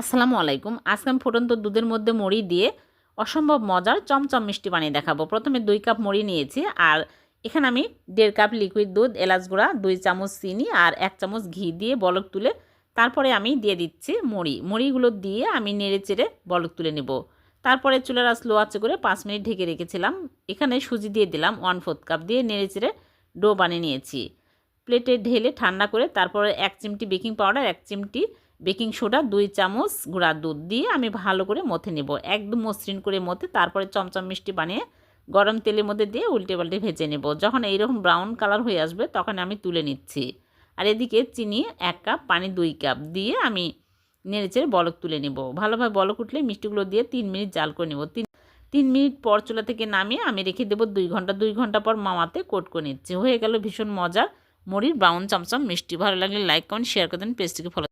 আসসালামু আলাইকুম। আজকে আমি ফুটন্ত দুধের মধ্যে মুড়ি দিয়ে অসম্ভব মজার চমচম মিষ্টি বানিয়ে দেখাবো। প্রথমে দুই কাপ মুড়ি নিয়েছি আর এখানে আমি দেড় কাপ লিকুইড দুধ, এলাচ গুঁড়া, দুই চামচ চিনি আর এক চামচ ঘি দিয়ে বলক তুলে তারপরে আমি দিয়ে দিচ্ছি মুড়ি। মুড়িগুলো দিয়ে আমি নেড়ে চেড়ে বলক তুলে নেব। তারপরে চুলার আঁচ লো আঁচে করে পাঁচ মিনিট ঢেকে রেখেছিলাম। এখানে সুজি দিয়ে দিলাম ওয়ান ফোর্থ কাপ দিয়ে নেড়ে চেড়ে ডো বানিয়ে নিয়েছি। প্লেটে ঢেলে ঠান্ডা করে তারপরে এক চিমটি বেকিং পাউডার এক চিমটি বেকিং সোডা, দুই চামচ গুঁড়া দুধ দিয়ে আমি ভালো করে মথে নেব। একদম মসৃণ করে মথে, তারপরে চমচম মিষ্টি বানিয়ে গরম তেলের মধ্যে দিয়ে উল্টে পাল্টে ভেজে নেব। যখন এইরকম ব্রাউন কালার হয়ে আসবে, তখন আমি তুলে নিচ্ছি। আর এদিকে চিনি এক কাপ, পানি দুই কাপ দিয়ে আমি নেড়েচেড়ে বলক তুলে নেব। ভালোভাবে বলক উঠলে মিষ্টিগুলো দিয়ে তিন মিনিট জাল করে নেব। তিন তিন মিনিট পর চুলা থেকে নামিয়ে আমি রেখে দেবো দুই ঘণ্টা। দুই ঘণ্টা পর মামাতে কোট করে নিচ্ছি। হয়ে গেল ভীষণ মজার মুড়ির ব্রাউন চমচম মিষ্টি। ভালো লাগলে লাইক, কমেন্ট শেয়ার করে দেন। পেজটিকে ফলো